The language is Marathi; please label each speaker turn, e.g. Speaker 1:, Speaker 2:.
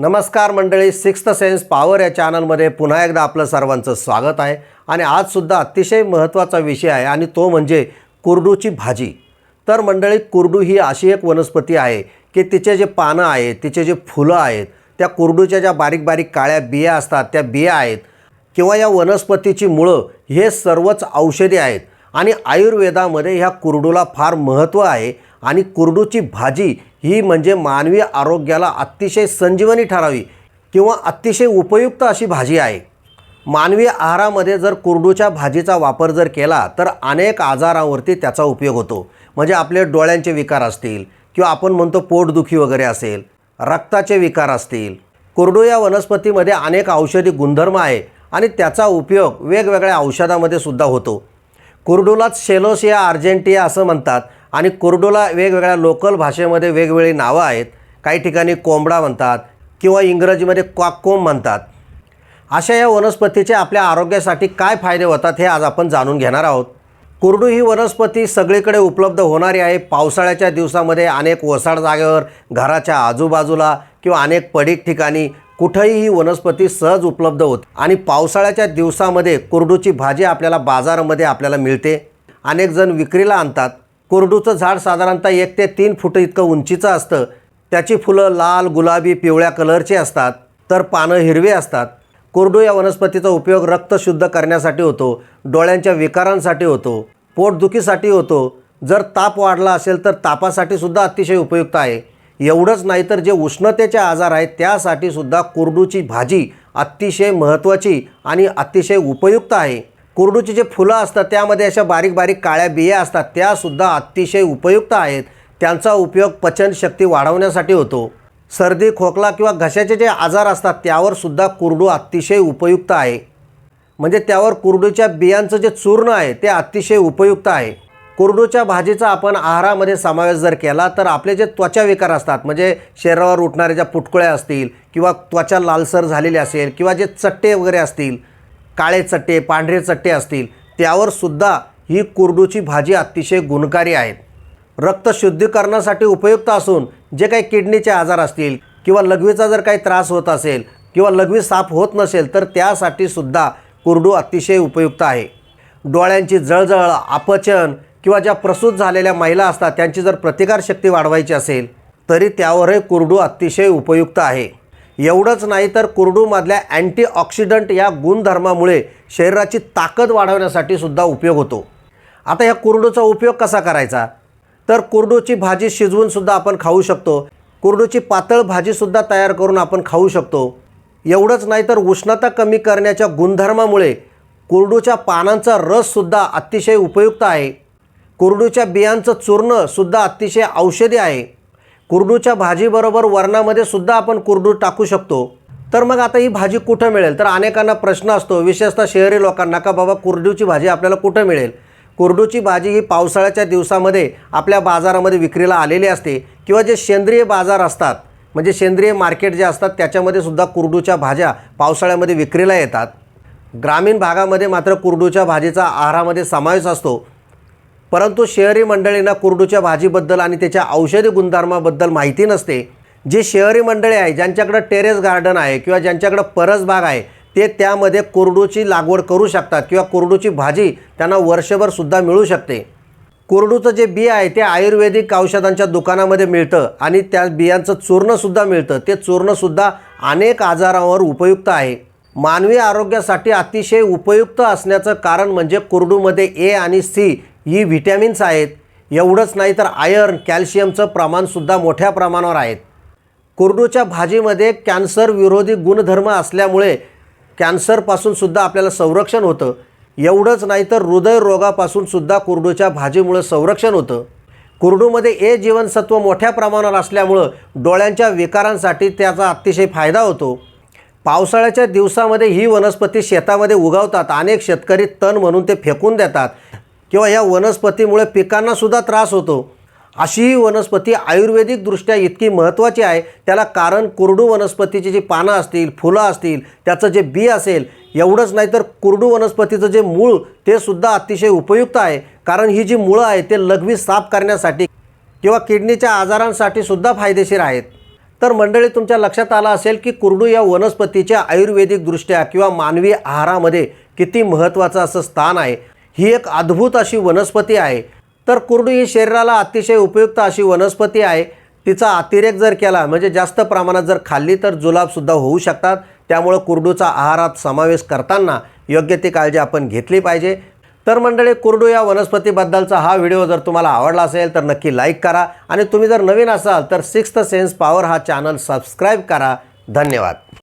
Speaker 1: नमस्कार मंडळी सिक्स्थ सेन्स पॉवर या चॅनलमध्ये पुन्हा एकदा आपलं सर्वांचं स्वागत आहे. आणि आजसुद्धा अतिशय महत्त्वाचा विषय आहे आणि तो म्हणजे कुरडूची भाजी. तर मंडळी कुरडू ही अशी एक वनस्पती आहे की तिचे जे पानं आहेत तिचे जे फुलं आहेत त्या कुरडूच्या ज्या बारीक बारीक काळ्या बिया असतात त्या बिया आहेत किंवा या वनस्पतीची मुळं हे सर्वच औषधी आहेत. आणि आयुर्वेदामध्ये ह्या कुरडूला फार महत्त्व आहे आणि कुरडूची भाजी ही म्हणजे मानवी आरोग्याला अतिशय संजीवनी ठरावी किंवा अतिशय उपयुक्त अशी भाजी आहे. मानवी आहारामध्ये जर कुरडूच्या भाजीचा वापर जर केला तर अनेक आजारावरती त्याचा उपयोग होतो. म्हणजे आपले डोळ्यांचे विकार असतील किंवा आपण म्हणतो पोटदुखी वगैरे असेल रक्ताचे विकार असतील. कुरडू या वनस्पतीमध्ये अनेक औषधी गुणधर्म आहे आणि त्याचा उपयोग वेगवेगळ्या औषधामध्ये सुद्धा होतो. कुरडूलाच शेलोसिया अर्जेंटिया असं म्हणतात. आणि कुर्डूला वेगवेगळ्या लोकल भाषेमध्ये वेगवेगळी नावं आहेत. काही ठिकाणी कोंबडा म्हणतात किंवा इंग्रजीमध्ये क्वाकोम म्हणतात. अशा या वनस्पतीचे आपल्या आरोग्यासाठी काय फायदे होतात हे आज आपण जाणून घेणार आहोत. कुरडू ही वनस्पती सगळीकडे उपलब्ध होणारी आहे. पावसाळ्याच्या दिवसामध्ये अनेक ओसाड जागेवर घराच्या आजूबाजूला किंवा अनेक पडीक ठिकाणी कुठंही ही वनस्पती सहज उपलब्ध होत. आणि पावसाळ्याच्या दिवसामध्ये कुरडूची भाजी आपल्याला बाजारामध्ये आपल्याला मिळते. अनेक जण विक्रीला आणतात. कोरडूचं झाड साधारणतः एक ते तीन फूट इतकं उंचीचं असतं. त्याची फुलं लाल गुलाबी पिवळ्या कलरची असतात तर पानं हिरवी असतात. कोरडू या वनस्पतीचा उपयोग रक्त शुद्ध करण्यासाठी होतो डोळ्यांच्या विकारांसाठी होतो पोटदुखीसाठी होतो. जर ताप वाढला असेल तर तापासाठी सुद्धा अतिशय उपयुक्त आहे. एवढंच नाही तर जे उष्णतेचे आजार आहेत त्यासाठी सुद्धा कोरडूची भाजी अतिशय महत्त्वाची आणि अतिशय उपयुक्त आहे. कुरडूची जे फुलं असतात त्यामध्ये अशा बारीक बारीक काळ्या बिया असतात त्यासुद्धा अतिशय उपयुक्त आहेत. त्यांचा उपयोग पचनशक्ती वाढवण्यासाठी होतो. सर्दी खोकला किंवा घशाचे जे आजार असतात त्यावर सुद्धा कुरडू अतिशय उपयुक्त आहे. म्हणजे त्यावर कुरडूच्या बियांचं जे चूर्ण आहे ते अतिशय उपयुक्त आहे. कुरडूच्या भाजीचा आपण आहारामध्ये समावेश जर केला तर आपले जे त्वचा विकार असतात म्हणजे शरीरावर उठणाऱ्या ज्या पुटकुळ्या असतील किंवा त्वचा लालसर झालेली असेल किंवा जे चट्टे वगैरे असतील काळे चट्टे पांढरे चट्टे असतील त्यावर सुद्धा ही कुरडूची भाजी अतिशय गुणकारी आहे रक्त शुद्धीकरणासाठी उपयुक्त असून जे काही किडनीचे आजार असतील किंवा लघवीचा जर काही त्रास होत असेल किंवा लघवी साफ होत नसेल तर त्यासाठी सुद्धा कुरडू अतिशय उपयुक्त आहे. डोळ्यांची जळजळ अपचन किंवा ज्या प्रसूत झालेल्या महिला असतात त्यांची जर प्रतिकारशक्ती वाढवायची असेल तरी त्यावरही कुरडू अतिशय उपयुक्त आहे. एवढंच नाही तर कुरडूमधल्या अँटीऑक्सिडंट या गुणधर्मामुळे शरीराची ताकद वाढवण्यासाठी सुद्धा उपयोग होतो. आता ह्या कुरडूचा उपयोग कसा करायचा? तर कुरडूची भाजी शिजवून सुद्धा आपण खाऊ शकतो. कुरडूची पातळ भाजीसुद्धा तयार करून आपण खाऊ शकतो. एवढंच नाही तर उष्णता कमी करण्याच्या गुणधर्मामुळे कुरडूच्या पानांचा रससुद्धा अतिशय उपयुक्त आहे. कुरडूच्या बियांचं चूर्णसुद्धा अतिशय औषधी आहे. कुरडूच्या भाजीबरोबर वरणामध्ये सुद्धा आपण कुरडू टाकू शकतो. तर मग आता ही भाजी कुठं मिळेल? तर अनेकांना प्रश्न असतो विशेषतः शहरी लोकांना का बाबा कुरडूची भाजी आपल्याला कुठं मिळेल? कुरडूची भाजी ही पावसाळ्याच्या दिवसामध्ये आपल्या बाजारामध्ये विक्रीला आलेली असते किंवा जे सेंद्रिय बाजार असतात म्हणजे सेंद्रिय मार्केट जे असतात त्याच्यामध्ये सुद्धा कुरडूच्या भाज्या पावसाळ्यामध्ये विक्रीला येतात. ग्रामीण भागामध्ये मात्र कुरडूच्या भाजीचा आहारामध्ये समावेश असतो. परंतु शहरी मंडळींना कुरडूच्या भाजीबद्दल आणि त्याच्या औषधी गुणधर्माबद्दल माहिती नसते. जी शहरी मंडळी आहे ज्यांच्याकडं टेरेस गार्डन आहे किंवा ज्यांच्याकडं परसबाग आहे ते त्यामध्ये कुरडूची लागवड करू शकतात किंवा कुरडूची भाजी त्यांना वर्षभरसुद्धा मिळू शकते. कुरडूचं जे बी आहे ते आयुर्वेदिक औषधांच्या दुकानामध्ये मिळतं आणि त्या बियांचं चूर्णसुद्धा मिळतं. ते चूर्णसुद्धा अनेक आजारांवर उपयुक्त आहे. मानवी आरोग्यासाठी अतिशय उपयुक्त असण्याचं कारण म्हणजे कुरडूमध्ये ए आणि सी ही व्हिटॅमिन्स आहेत. एवढंच नाही तर आयर्न कॅल्शियमचं प्रमाणसुद्धा मोठ्या प्रमाणावर आहेत. कुरडूच्या भाजीमध्ये कॅन्सर विरोधी गुणधर्म असल्यामुळे कॅन्सरपासूनसुद्धा आपल्याला संरक्षण होतं. एवढंच नाही तर हृदयरोगापासूनसुद्धा कुरडूच्या भाजीमुळं संरक्षण होतं. कुरडूमध्ये ए जीवनसत्व मोठ्या प्रमाणावर असल्यामुळं डोळ्यांच्या विकारांसाठी त्याचा अतिशय फायदा होतो. पावसाळ्याच्या दिवसामध्ये ही वनस्पती शेतामध्ये उगवतात. अनेक शेतकरी तण म्हणून ते फेकून देतात. किंवा या वनस्पतीमुळे पिकांना सुद्धा त्रास होतो. अशी ही वनस्पती आयुर्वेदिकदृष्ट्या इतकी महत्त्वाची आहे. त्याला कारण कुरडू वनस्पतीची जी पानं असतील फुलं असतील त्याचं जे बी असेल एवढंच नाही तर कुरडू वनस्पतीचं जे मूळ ते सुद्धा अतिशय उपयुक्त आहे. कारण ही जी मुळं आहे ते लघवी साफ करण्यासाठी किंवा किडनीच्या आजारांसाठी सुद्धा फायदेशीर आहेत. तर मंडळी तुमच्या लक्षात आलं असेल की कुरडू या वनस्पतीच्या आयुर्वेदिकदृष्ट्या किंवा मानवी आहारामध्ये किती महत्त्वाचं असं स्थान आहे. ही एक अद्भुत अशी वनस्पती आहे. तर कुरडू ही शरीराला अतिशय उपयुक्त अशी वनस्पती आहे. तिचा अतिरेक जर केला म्हणजे जास्त प्रमाणात जर खाल्ली तर जुलाबसुद्धा होऊ शकतात. त्यामुळं कुरडूचा आहारात समावेश करताना योग्य ती काळजी आपण घेतली पाहिजे. तर मंडळी कुरडू या वनस्पतीबद्दलचा हा व्हिडिओ जर तुम्हाला आवडला असेल तर नक्की लाईक करा. आणि तुम्ही जर नवीन असाल तर सिक्स्थ सेन्स पॉवर हा चॅनल सबस्क्राईब करा. धन्यवाद.